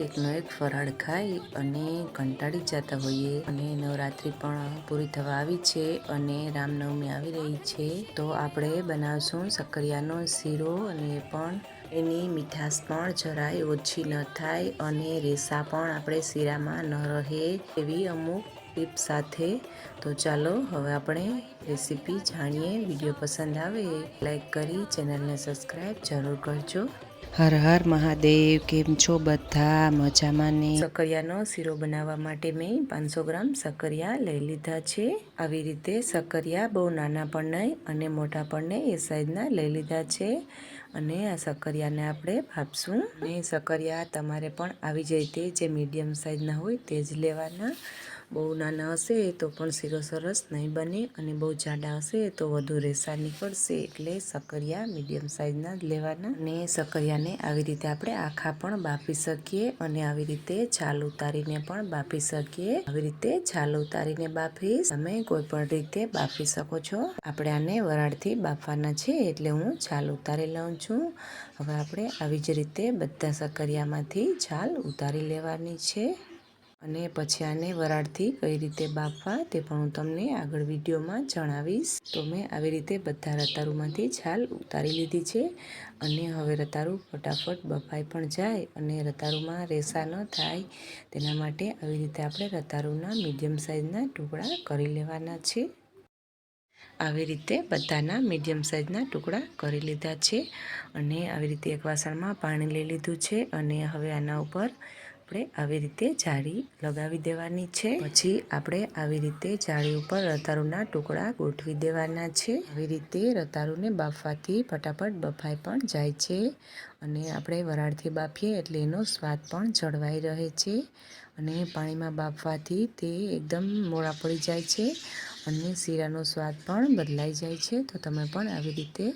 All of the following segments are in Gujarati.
એકનો એક ફરાળ ખાઈ અને કંટાળી જતા હોઈએ. અને નવરાત્રિ પણ પૂરી થવા આવી છે અને રામનવમી આવી રહી છે. તો આપણે બનાવશું સક્કરિયાનો શીરો અને પણ. એની મીઠાશ પણ જરાય ઓછી ન થાય અને રેસા પણ આપણે શીરામાં ન રહે એવી અમુક ટીપ સાથે. તો ચાલો હવે આપણે રેસીપી જાણીએ. વીડિયો પસંદ આવે, લાઈક કરી, ચેનલને સબસ્ક્રાઈબ જરૂર કરજો. હર હર મહાદેવ, કેમ છો બધા? મજામાં ને? સકરિયાનો શીરો બનાવવા માટે મેં પાંચસો ગ્રામ સકરિયા લઈ લીધા છે. આવી રીતે સકરિયા બહુ નાના પણ નહીં અને મોટા પણ નહીં, એ સાઈઝના લઈ લીધા છે. અને આ સકરિયાને આપણે ભાપશું. અને સકરિયા તમારે પણ આવી જાય તે જે મીડિયમ સાઈઝના હોય તે જ લેવાના. બહુ નાના હશે તો પણ શીરો સરસ નહીં બને અને બહુ જાડા હશે તો વધુ રેસા નીકળશે એટલે સકરિયા મીડિયમ સાઇઝના લેવાના. અને સકરિયાને આવી રીતે આપણે આખા પણ બાફી શકીએ અને આવી રીતે છાલ ઉતારીને પણ બાફી શકીએ. આવી રીતે છાલ ઉતારીને બાફી તમે કોઈ પણ રીતે બાફી શકો છો. આપણે આને વરાળથી બાફવાના છે એટલે હું છાલ ઉતારી લઉં છું. હવે આપણે આવી જ રીતે બધા સકરિયામાંથી છાલ ઉતારી લેવાની છે. અને પછી આને વરાળથી કઈ રીતે બાફવા તે પણ હું તમને આગળ વિડીયોમાં જણાવીશ. તો મેં આવી રીતે બધા રતારુમાંથી છાલ ઉતારી લીધી છે અને હવે રતારું ફટાફટ બફાઈ પણ જાય અને રતારુમાં રેસા ન થાય. તેના માટે આવી રીતે આપણે રતારુના મીડિયમ સાઇઝના ટુકડા કરી લેવાના છે. આવી રીતે બધાના મીડિયમ સાઇઝના ટુકડા કરી લીધા છે અને આવી રીતે એક વાસણમાં પાણી લઈ લીધું છે અને હવે આના ઉપર આપણે આવી રીતે જાળી લગાવી દેવાની છે. પછી આપણે આવી રીતે જાળી ઉપર રતારુના ટુકડા ગોઠવી દેવાના છે. આવી રીતે રતારુને બાફવાથી ફટાફટ બફાઈ પણ જાય છે અને આપણે વરાળથી બાફીએ એટલે એનો સ્વાદ પણ જળવાઈ રહે છે અને પાણીમાં બાફવાથી તે એકદમ મોડા પડી જાય છે અને શીરાનો સ્વાદ પણ બદલાઈ જાય છે. તો તમે પણ આવી રીતે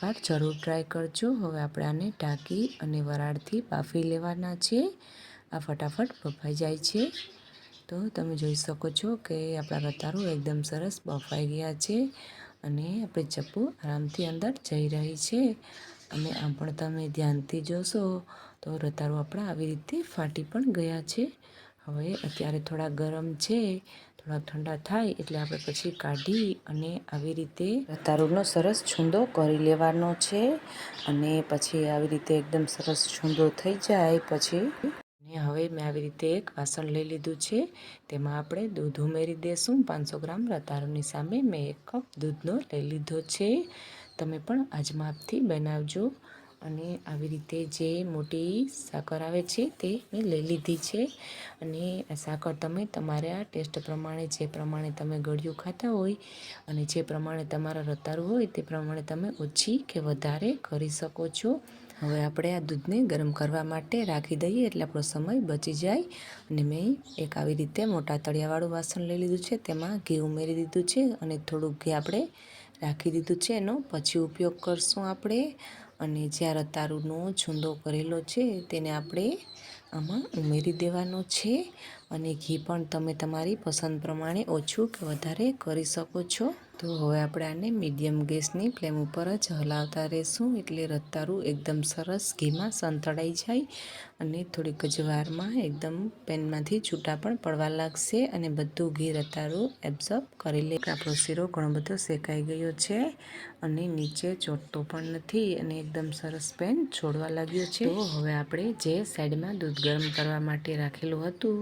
વાર જરૂર ટ્રાય કરજો. હવે આપણે આને ઢાંકી અને વરાળથી બાફી લેવાના છે. આ ફટાફટ બફાઈ જાય છે. તો તમે જોઈ શકો છો કે આપણા રતારો એકદમ સરસ બફાઈ ગયા છે અને આપણે ચપ્પુ આરામથી અંદર જઈ રહી છે. અને આમ પણ તમે ધ્યાનથી જોશો તો રતારો આપણા આવી રીતે ફાટી પણ ગયા છે. હવે અત્યારે થોડા ગરમ છે થોડાક ઠંડા થાય એટલે આપણે પછી કાઢી અને આવી રીતે રતારોનો સરસ છૂંદો કરી લેવાનો છે. અને પછી આવી રીતે એકદમ સરસ છૂંદો થઈ જાય પછી હવે મેં આવી રીતે એક વાસણ લઈ લીધું છે. તેમાં આપણે દૂધ ઉમેરી દઈશું પાંચસો ગ્રામ રતારોની સામે મેં એક કપ દૂધનો લઈ લીધો છે. તમે પણ આજમાપથી બનાવજો. અને આવી રીતે જે મોટી સાકર આવે છે તે મેં લઈ લીધી છે. અને સાકર તમે તમારા ટેસ્ટ પ્રમાણે, જે પ્રમાણે તમે ગળ્યું ખાતા હોય અને જે પ્રમાણે તમારા રતારું હોય તે પ્રમાણે તમે ઓછી કે વધારે કરી શકો છો. હવે આપણે આ દૂધને ગરમ કરવા માટે રાખી દઈએ એટલે આપણો સમય બચી જાય. અને મેં એક આવી રીતે મોટા તળિયાવાળું વાસણ લઈ લીધું છે, તેમાં ઘી ઉમેરી દીધું છે અને થોડુંક ઘી આપણે રાખી દીધું છે. એનો પછી ઉપયોગ કરશું આપણે. અને જ્યાં રતારુનો છૂંદો કરેલો છે, તેને આપણે આમાં ઉમેરી દેવાનો છે. અને ઘી પણ તમે તમારી પસંદ પ્રમાણે ઓછું કે વધારે કરી શકો છો. તો હવે આપણે આને મીડિયમ ગેસની ફ્લેમ ઉપર જ હલાવતા રહેશું એટલે રતારું એકદમ સરસ ઘીમાં સંતળાઈ જાય અને થોડીક જ વારમાં એકદમ પેનમાંથી છૂટા પણ પડવા લાગશે અને બધું ઘી રતારું એબ્ઝોર્બ કરી લે. આપણો શીરો ઘણો બધો શેકાઈ ગયો છે અને નીચે ચોટતો પણ નથી અને એકદમ સરસ પેન છોડવા લાગ્યો છે. તો હવે આપણે જે સાઈડમાં દૂધ ગરમ કરવા માટે રાખેલું હતું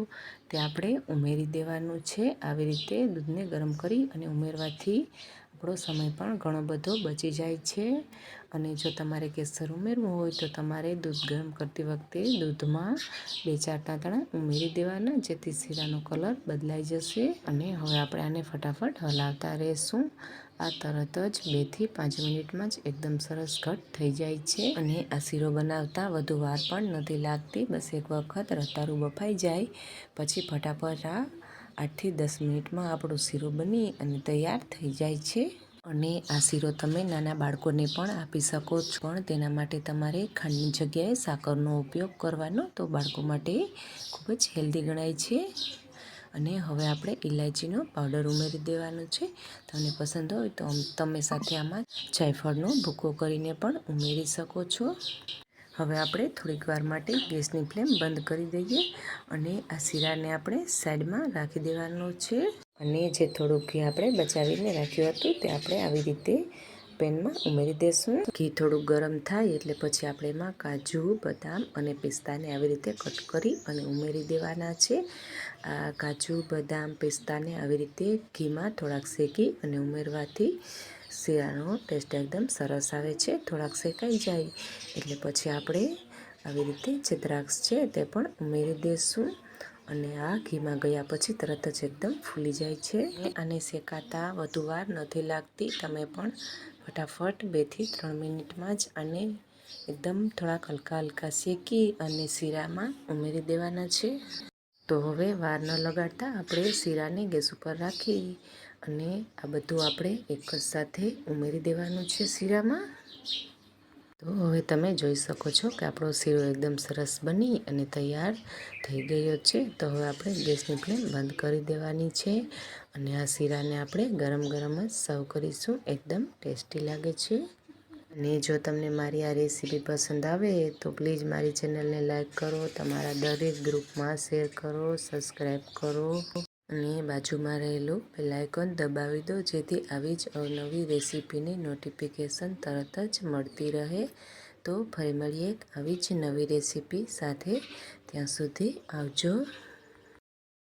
તે આપણે ઉમેરી દેવાનું છે. આવી રીતે દૂધને ગરમ કરી અને ઉમેરવાથી આપણો સમય પણ ઘણો બધો બચી જાય છે. અને જો તમારે કેસર ઉમેરવું હોય તો તમારે દૂધ ગરમ કરતી વખતે દૂધમાં બે ચાર તાંતણા ઉમેરી દેવાના, જેથી શીરાનો કલર બદલાઈ જશે. અને હવે આપણે આને ફટાફટ હલાવતા રહીશું. આ તરત જ બેથી પાંચ મિનિટમાં જ એકદમ સરસ ઘટ થઈ જાય છે. અને આ શીરો બનાવતા વધુ વાર પણ નથી લાગતી. બસ એક વખત રતારું બફાઈ જાય. પછી ફટાફટ આ આઠથી દસ મિનિટમાં આપણો શીરો બની અને તૈયાર થઈ જાય છે. અને આ શીરો તમે નાના બાળકોને પણ આપી શકો છો. પણ તેના માટે તમારે ખાંડની જગ્યાએ સાકરનો ઉપયોગ કરવાનો તો બાળકો માટે ખૂબ જ હેલ્ધી ગણાય છે. અને હવે આપણે ઇલાયચીનો પાવડર ઉમેરી દેવાનો છે. તમને પસંદ હોય તો તમે સાથે આમાં જાયફળનો ભૂકો કરીને પણ ઉમેરી શકો છો. હવે આપણે થોડીક વાર માટે ગેસની ફ્લેમ બંધ કરી દઈએ અને આ શીરાને આપણે સાઈડમાં રાખી દેવાનો છે. અને જે થોડુંક ઘી આપણે બચાવીને રાખ્યું હતું તે આપણે આવી રીતે પેનમાં ઉમેરી દેશું. ઘી થોડું ગરમ થાય એટલે પછી આપણે એમાં કાજુ, બદામ અને પિસ્તાને આવી રીતે કટ કરી અને ઉમેરી દેવાના છે. આ કાજુ, બદામ, પિસ્તાને આવી રીતે ઘીમાં થોડાક શેકી અને ઉમેરવાથી શીરાનો ટેસ્ટ એકદમ સરસ આવે છે, થોડાક શેકાઈ જાય. એટલે પછી આપણે આવી રીતે જે દ્રાક્ષ છે તે પણ ઉમેરી દઈશું અને આ ઘીમાં ગયા પછી તરત જ એકદમ ફૂલી જાય છે આને શેકાતા વધુ વાર નથી લાગતી. તમે પણ ફટાફટ બેથી ત્રણ મિનિટમાં જ આને એકદમ થોડાક હલકા હલકા શેકી અને શીરામાં ઉમેરી દેવાના છે. તો હવે વાર ન લગાડતા આપણે શીરાને ગેસ ઉપર રાખી અને આ બધું આપણે એક જ સાથે ઉમેરી દેવાનું છે શીરામાં. તો હવે તમે જોઈ શકો છો કે આપણો શીરો એકદમ સરસ બની અને તૈયાર થઈ ગયો છે. તો હવે આપણે ગેસની ફ્લેમ બંધ કરી દેવાની છે અને આ શીરાને આપણે ગરમ ગરમ જ સર્વ કરીશું. એકદમ ટેસ્ટી લાગે છે. અને જો તમને મારી આ રેસીપી પસંદ આવે તો પ્લીઝ મારી ચેનલને લાઈક કરો, તમારા દરેક ગ્રુપમાં શેર કરો, સબસ્ક્રાઈબ કરો. અને બાજુમાં રહેલું બેલ આઇકોન દબાવી દો, જેથી આવી જ અવનવી રેસીપીની નોટિફિકેશન તરત જ મળતી રહે. તો ફરી મળીએ આવી જ નવી રેસીપી સાથે. ત્યાં સુધી આવજો.